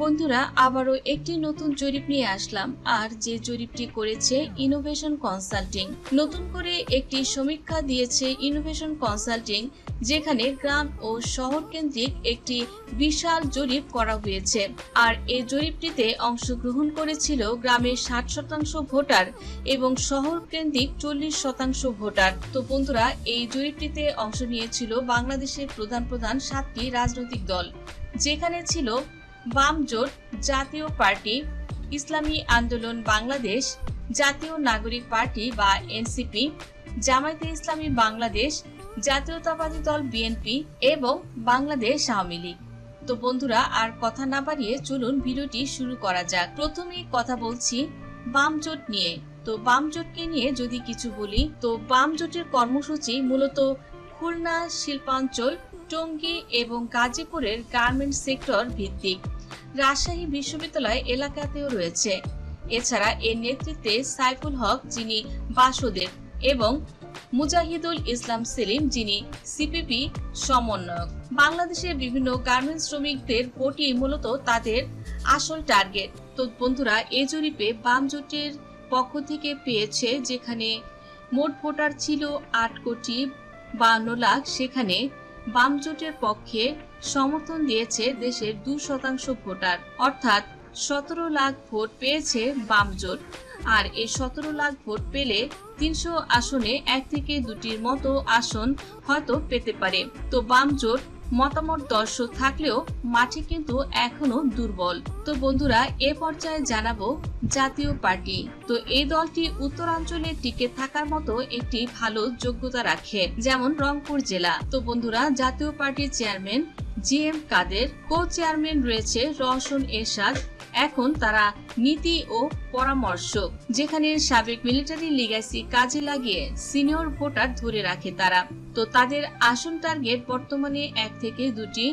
বন্ধুরা, আবারও একটি নতুন জরিপ নিয়ে আসলাম। আর যে জরিপটি করেছে ইনোভেশন কনসাল্টিং নতুন করে একটি সমীক্ষা দিয়েছে ইনোভেশন কনসাল্টিং যেখানে গ্রাম ও শহর কেন্দ্রিক একটি বিশাল জরিপ করা হয়েছে। আর এই জরিপটিতে অংশগ্রহণ করেছিল গ্রামের ষাট শতাংশ ভোটার এবং শহর কেন্দ্রিক চল্লিশ শতাংশ ভোটার। তো বন্ধুরা, এই জরিপটিতে অংশ নিয়েছিল বাংলাদেশের প্রধান প্রধান সাতটি রাজনৈতিক দল, যেখানে ছিল বাম জোট জাতীয় পার্টি, ইসলামী আন্দোলন বাংলাদেশ, জাতীয় নাগরিক পার্টি বা এনসিপি, জামায়াতে ইসলামী বাংলাদেশ, জাতীয়তাবাদী দল বিএনপি এবং বাংলাদেশ আওয়ামী লীগ। তো বন্ধুরা, আর কথা না বাড়িয়ে চলুন ভিডিওটি শুরু করা যাক। প্রথমেই কথা বলছি বাম জোট নিয়ে। তো বাম জোটকে নিয়ে যদি কিছু বলি, তো বাম জোটের কর্মসূচি মূলত খুলনা, শিল্পাঞ্চল, টঙ্গী এবং গাজীপুরের গার্মেন্টস সেক্টর ভিত্তিক। রাজশাহী বিশ্ববিদ্যালয় এলাকাতেও রয়েছে। এছাড়া এর নেতৃত্বে সাইফুল হক, যিনি বাসদের এবং মুজাহিদুল ইসলাম সেলিম, যিনি সিপিপি সমন্বয়ক। বাংলাদেশের বিভিন্ন গার্মেন্টস শ্রমিকদের ভোটই মূলত তাদের আসল টার্গেট। তো বন্ধুরা এই জরিপে বাম জোটের পক্ষ থেকে পেয়েছে যেখানে মোট ভোটার ছিল আট কোটি বান্ন লাখ, সেখানে বাম জোটের পক্ষে সমর্থন দিয়েছে দেশের দু শতাংশ ভোটার। অর্থাৎ সতেরো লাখ ভোট পেয়েছে বামজোট। আর এই সতেরো লাখ ভোট পেলে তিনশো আসনে এক থেকে দুটির মতো আসন হয়তো পেতে পারে। তো বাম জোট মতামত দর্শক থাকলেও মাঠে কিন্তু এখনও দুর্বল। তো বন্ধুরা, এ পর্যায়ে জানাব জাতীয় পার্টি। তো এই দলটি উত্তরাঞ্চলে টিকে থাকার মতো একটি ভালো যোগ্যতা রাখে, যেমন রংপুর জেলা। তো বন্ধুরা, জাতীয় পার্টির chairman G M Quader co chairman রয়েছে রওশন এরশাদ এখন তারা নীতি ও পরামর্শক যেখানে সাবেক মিলিটারি লিগাসি কাজে লাগিয়ে সিনিয়র ভোটার ধরে রাখে তারা। তো তাদের আসন টার্গেট বর্তমানে এক থেকে দুটি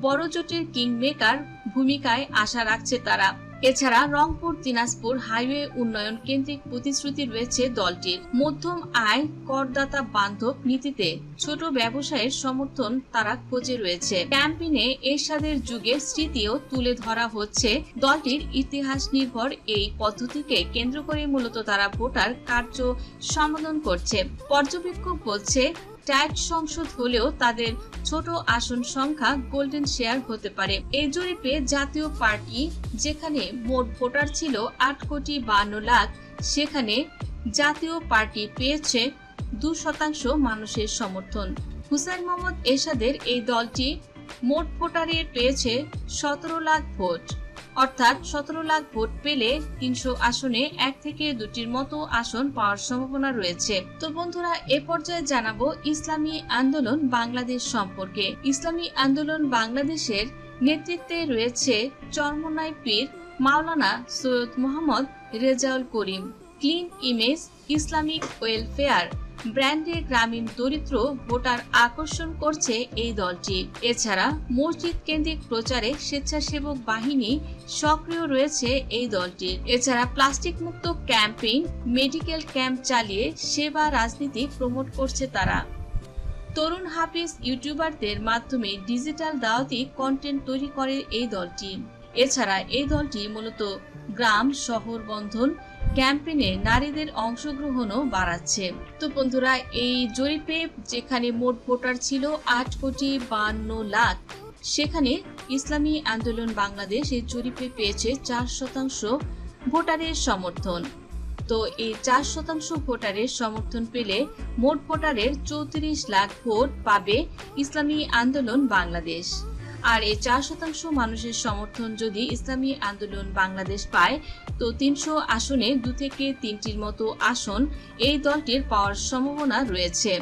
বড় জোটের কিং মেকার ভূমিকায় আশা রাখছে তারা। এছাড়া রংপুর, দিনাজপুর হাইওয়ে উন্নয়ন কেন্দ্রিক প্রতিশ্রুতি রয়েছে দলটির। মধ্যম আয়, করদাতা বান্ধব নীতিতে ছোট ব্যবসায়ের সমর্থন তারা খোঁজে রয়েছে। ক্যাম্পিনে এরশাদের যুগের স্মৃতিও তুলে ধরা হচ্ছে। দলটির ইতিহাস নির্ভর এই পদ্ধতিকে কেন্দ্র করে মূলত তারা ভোটার কার্য সম্বোধন করছে। পর্যবেক্ষক বলছে ট্যাগ সংসদ হলেও তাদের ছোট আসন সংখ্যা গোল্ডেন শেয়ার হতে পারে। এই জরিপে জাতীয় পার্টি, যেখানে মোট ভোটার ছিল আট কোটি বান্ন লাখ, সেখানে জাতীয় পার্টি পেয়েছে দু শতাংশ মানুষের সমর্থন। হুসাইন মোহাম্মদ এরশাদের এই দলটি মোট ভোটারের পেয়েছে সতেরো লাখ ভোট। অর্থাৎ সতেরো লাখ ভোট পেলে তিনশো আসনে এক থেকে দুটির মতো আসন পাওয়ার সম্ভাবনা রয়েছে। তো বন্ধুরা, এ পর্যায়ে জানাব ইসলামী আন্দোলন বাংলাদেশ সম্পর্কে। ইসলামী আন্দোলন বাংলাদেশের নেতৃত্বে রয়েছে চরমনাই পীর Maulana Syed Mohammad Rezaul Karim. Clean image, Islamic welfare. ব্র্যান্ডে গ্রামীণ দরিদ্র ভোটার আকর্ষণ করছে এই দলটি। এছাড়া মসজিদ কেন্দ্রিক প্রচারে স্বেচ্ছাসেবক বাহিনী সক্রিয় রয়েছে এই দলটির এছাড়া প্লাস্টিক মুক্ত ক্যাম্পেইন, মেডিকেল ক্যাম্প চালিয়ে সেবা রাজনীতি প্রমোট করছে তারা। তরুণ হাফিজ ইউটিউবারদের মাধ্যমে ডিজিটাল দাওয়াতি কন্টেন্ট তৈরি করে এই দলটি। এছাড়া এই দলটি মূলত গ্রাম, শহর বন্ধন ক্যাম্পেইনে নারীদের অংশগ্রহণও বাড়াচ্ছে। তো বন্ধুরা, এই জরিপে যেখানে মোট ভোটার ছিল আট কোটি বান্ন লাখ, সেখানে ইসলামী আন্দোলন বাংলাদেশ এই জরিপে পেয়েছে চার শতাংশ ভোটারের সমর্থন। তো এই চার শতাংশ ভোটারের সমর্থন পেলে মোট ভোটারের চৌত্রিশ লাখ ভোট পাবে ইসলামী আন্দোলন বাংলাদেশ। আর এই চার শতাংশ মানুষের সমর্থন যদি ইসলামী আন্দোলন বাংলাদেশ পায়, তো তিনশো আসনে দু থেকে তিনটির মতো আসন এই দলটির পাওয়ার সম্ভাবনা রয়েছে।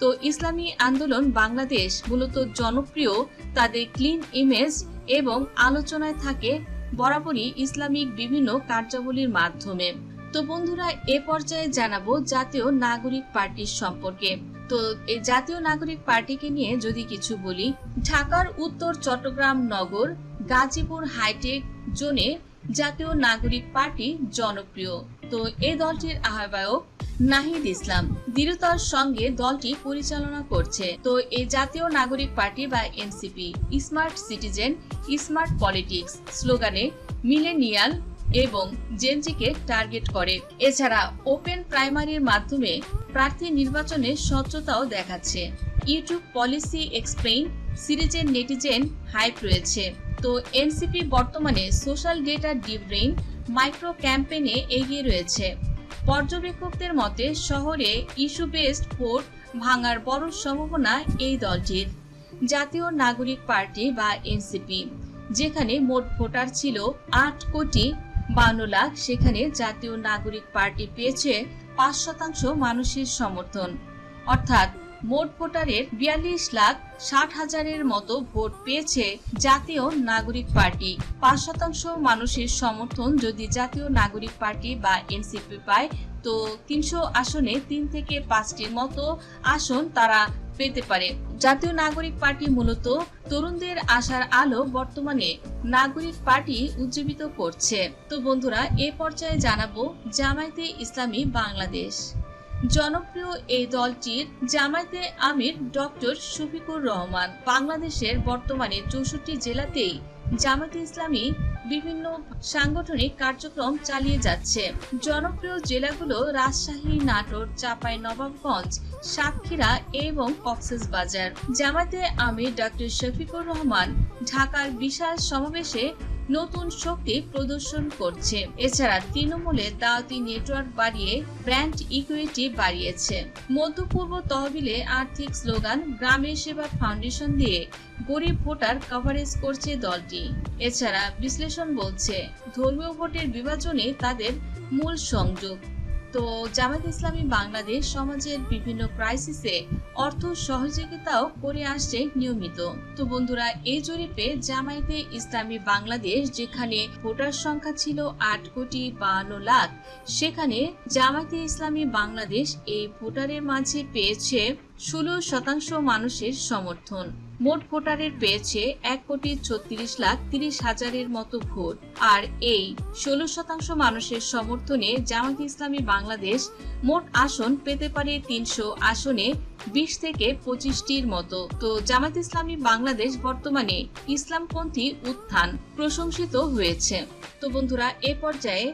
তো ইসলামী আন্দোলন বাংলাদেশ মূলত জনপ্রিয়, তাদের ক্লিন ইমেজ এবং আলোচনায় থাকে বরাবরই ইসলামিক বিভিন্ন কার্যাবলীর মাধ্যমে। তো বন্ধুরা, এ পর্যায়ে জানাব জাতীয় নাগরিক পার্টির সম্পর্কে। তো এই জাতীয় নাগরিক পার্টিকে নিয়ে যদি কিছু বলি, ঢাকার উত্তর চট্টগ্রাম নগর, গাজীপুর হাইটেক জোনে জাতীয় নাগরিক পার্টি জনপ্রিয়। তো এই দলটির আহ্বায়ক নাহিদ ইসলাম। দৃঢ়তার সঙ্গে দলটি পরিচালনা করছে। তো এই জাতীয় নাগরিক পার্টি বা NCP, smart citizen, smart politics, স্লোগানে মিলেনিয়াল এবং জেনজিকে টার্গেট করে। এছাড়া ওপেন প্রাইমারির মাধ্যমে প্রার্থী নির্বাচনে স্বচ্ছতাও দেখাচ্ছে। ইউটিউব পলিসি এক্সপ্লেইন সিরিজের নেটিজেন হাইপ রয়েছে। তো এনসিপি বর্তমানে সোশ্যাল ডেটা ডিব্রেইন মাইক্রো ক্যাম্পেইনে এগিয়ে রয়েছে। পর্যবেক্ষকদের মতে, শহরে ইস্যু বেসড ভোট ভাঙার বড় সম্ভাবনা এই দলটির। জাতীয় নাগরিক পার্টি বা এনসিপি, যেখানে মোট ভোটার ছিল আট কোটি বান্ন লাখ সেখানে জাতীয় নাগরিক পার্টি পেয়েছে পাঁচ শতাংশ মানুষের সমর্থন। অর্থাৎ মোট ভোটারের বিয়াল্লিশ লাখ ষাট হাজারের মতো ভোট পেয়েছে জাতীয় নাগরিক পার্টি। পাঁচ শতাংশ মানুষের সমর্থন যদি জাতীয় নাগরিক পার্টি বা এনসিপি পায়, তো তিনশো আসনে তিন থেকে পাঁচটির মতো আসন তারা পেতে পারে। জাতীয় নাগরিক পার্টি মূলত তরুণদের আশার আলো বর্তমানে নাগরিক পার্টি উজ্জীবিত করছে। তো বন্ধুরা, এ পর্যায়ে জানাব জামায়াতে ইসলামী বাংলাদেশ। জনপ্রিয় এই দলটির জামায়াতে আমির ডক্টর শফিকুর রহমান। বাংলাদেশের বর্তমানে চৌষট্টি জেলাতেই জামায়াতে ইসলামী বিভিন্ন সাংগঠনিক কার্যক্রম চালিয়ে যাচ্ছে। জনপ্রিয় জেলাগুলো রাজশাহী, নাটোর, চাপাই, নবাবগঞ্জ, সাতক্ষীরা এবং কক্সবাজার। জামাতে আমির ডক্টর শফিকুর রহমান ঢাকার বিশাল সমাবেশে নতুন শক্তি প্রদর্শন করছে। এছাড়া তৃণমূলে দাওয়াতি নেটওয়ার্ক বাড়িয়ে ব্র্যান্ড ইকুইটি বাড়িয়েছে। মধ্যপূর্ব তহবিলে আর্থিক স্লোগান গ্রামের সেবা ফাউন্ডেশন দিয়ে গরিব ভোটার কভারেজ করছে দলটি। এছাড়া বিশ্লেষণ বলছে, ধর্মীয় ভোটের বিভাজনে তাদের মূল সংযোগ। তো জামাত ইসলামী বাংলাদেশ সমাজের বিভিন্ন ক্রাইসিসে অর্থ সহযোগিতাও করে আসছে নিয়মিত। তো বন্ধুরা, এই জরিপে জামায়াতে ইসলামী বাংলাদেশ, যেখানে ভোটার সংখ্যা ছিল আট কোটি বান্ন লাখ, সেখানে জামায়াতে ইসলামী বাংলাদেশ এই ভোটারের মাঝে পেয়েছে ষোলো শতাংশ মানুষের সমর্থন। মোট ভোটারের পেয়েছে এক কোটি ছত্রিশ লাখ তিরিশ হাজারের মতো ভোট। আর এই ষোলো শতাংশ মানুষের সমর্থনে জামাত ইসলামী বাংলাদেশ মোট আসন পেতে পারে তিনশো আসনে বিশ থেকে পঁচিশটির মতো। তো জামাত ইসলামী বাংলাদেশ বর্তমানে ইসলামপন্থী উত্থান প্রশংসিত হয়েছে। তো বন্ধুরা, এ পর্যায়ে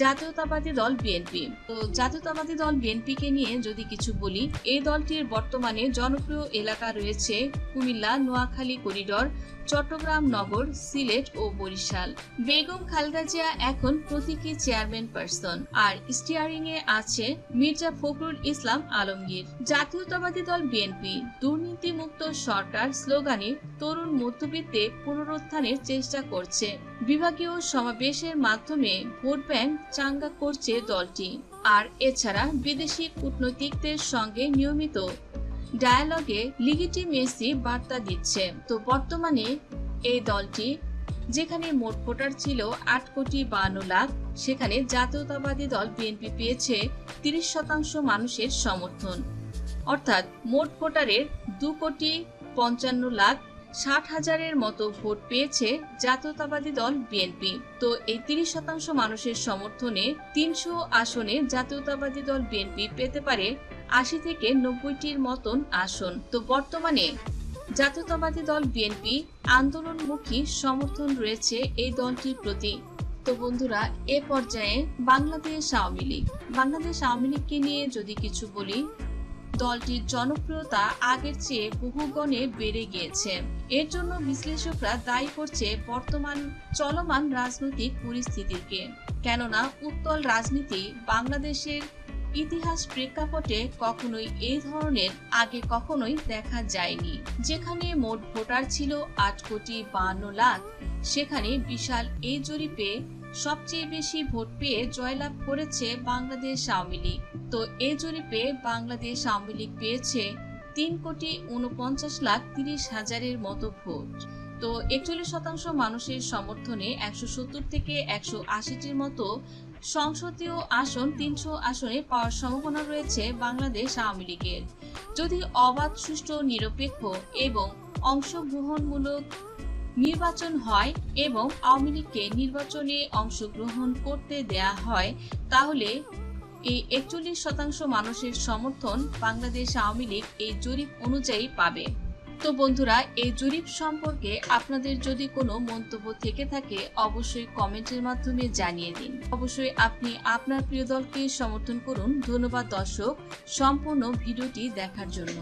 জাতীয়তাবাদী দল বিএনপি। তো জাতীয়তাবাদী দল বিএনপিকে নিয়ে যদি কিছু বলি, এই দলটির বর্তমানে জনপ্রিয় এলাকা রয়েছে কুমিল্লা, নোয়াখালী, করিডোর, চট্টগ্রাম নগর, সিলেট ও বরিশাল। বেগম খালেদা জিয়া এখন প্রতীকী চেয়ারম্যান পারসন আর স্টিয়ারিং এ আছে মির্জা ফখরুল ইসলাম আলমগীর। জাতীয়তাবাদী দল বিএনপি, দুর্নীতিমুক্ত সরকার স্লোগানে তরুণ মধ্যবিত্তে পুনরুত্থানের চেষ্টা করছে। বিভাগীয় সমাবেশের মাধ্যমে ভোট ব্যাংক চাঙ্গা করছে দলটি, আর এছাড়া বিদেশি কূটনৈতিকদের সঙ্গে নিয়মিত ডায়ালগে লিগিটিমেসি বার্তা দিচ্ছে। তো বর্তমানে এই দলটি, যেখানে মোট ভোটার ছিল আট কোটি বান্ন লাখ, সেখানে জাতীয়তাবাদী দল বিএনপি পেয়েছে তিরিশ শতাংশ মানুষের সমর্থন। অর্থাৎ মোট ভোটারের দু কোটি পঞ্চান্ন লাখ ষাট হাজারের মতো ভোট পেয়েছে জাতীয়তাবাদী দল বিএনপি। তো এই তিরিশ শতাংশ মানুষের সমর্থনে তিনশো আসনে জাতীয়তাবাদী দল বিএনপি পেতে পারে আশি থেকে নব্বইটির মতন আসন। তো বর্তমানে জাতীয়তাবাদী দল বিএনপি আন্দোলনমুখী সমর্থন রয়েছে এই দলটির প্রতি। তো বন্ধুরা, এ পর্যায়ে বাংলাদেশ আওয়ামী লীগ। বাংলাদেশ আওয়ামী লীগকে নিয়ে যদি কিছু বলি দলটির জনপ্রিয়তা আগের চেয়ে বহুগুণে বেড়ে গিয়েছে। এর জন্য বিশ্লেষকরা দায়ী করছে বর্তমান চলমান রাজনৈতিক পরিস্থিতিকে। কেননা, উত্তল রাজনীতি বাংলাদেশের ইতিহাস প্রেক্ষাপটে কখনোই এই ধরনের আগে কখনোই দেখা যায়নি। যেখানে মোট ভোটার ছিল আট কোটি বান্ন লাখ, সেখানে বিশাল এই জরিপে সবচেয়ে বেশি ভোট পেয়ে জয়লাভ করেছে বাংলাদেশ আওয়ামী লীগ। তো এই জরিপে বাংলাদেশ আওয়ামী লীগ পেয়েছে তিন কোটি উনপঞ্চাশ লাখ তিরিশ হাজারের মতো ভোট। তো একচল্লিশ শতাংশ মানুষের সমর্থনে একশো সত্তর থেকে একশো আশিটির মতো সংসদীয় আসন তিনশো আসনে পাওয়ার সম্ভাবনা রয়েছে বাংলাদেশ আওয়ামী লীগের। যদি অবাধ, সুষ্ঠু, নিরপেক্ষ এবং অংশগ্রহণমূলক নির্বাচন হয় এবং আওয়ামী লীগকে নির্বাচনে অংশগ্রহণ করতে দেয়া হয়, তাহলে এই একচল্লিশ শতাংশ মানুষের সমর্থন বাংলাদেশ আওয়ামী লীগ এই জরিপ অনুযায়ী পাবে। তো বন্ধুরা, এই জরিপ সম্পর্কে আপনাদের যদি কোনো মন্তব্য থেকে থাকে, অবশ্যই কমেন্টের মাধ্যমে জানিয়ে দিন। অবশ্যই আপনি আপনার প্রিয় দলকে সমর্থন করুন। ধন্যবাদ দর্শক, সম্পূর্ণ ভিডিওটি দেখার জন্য।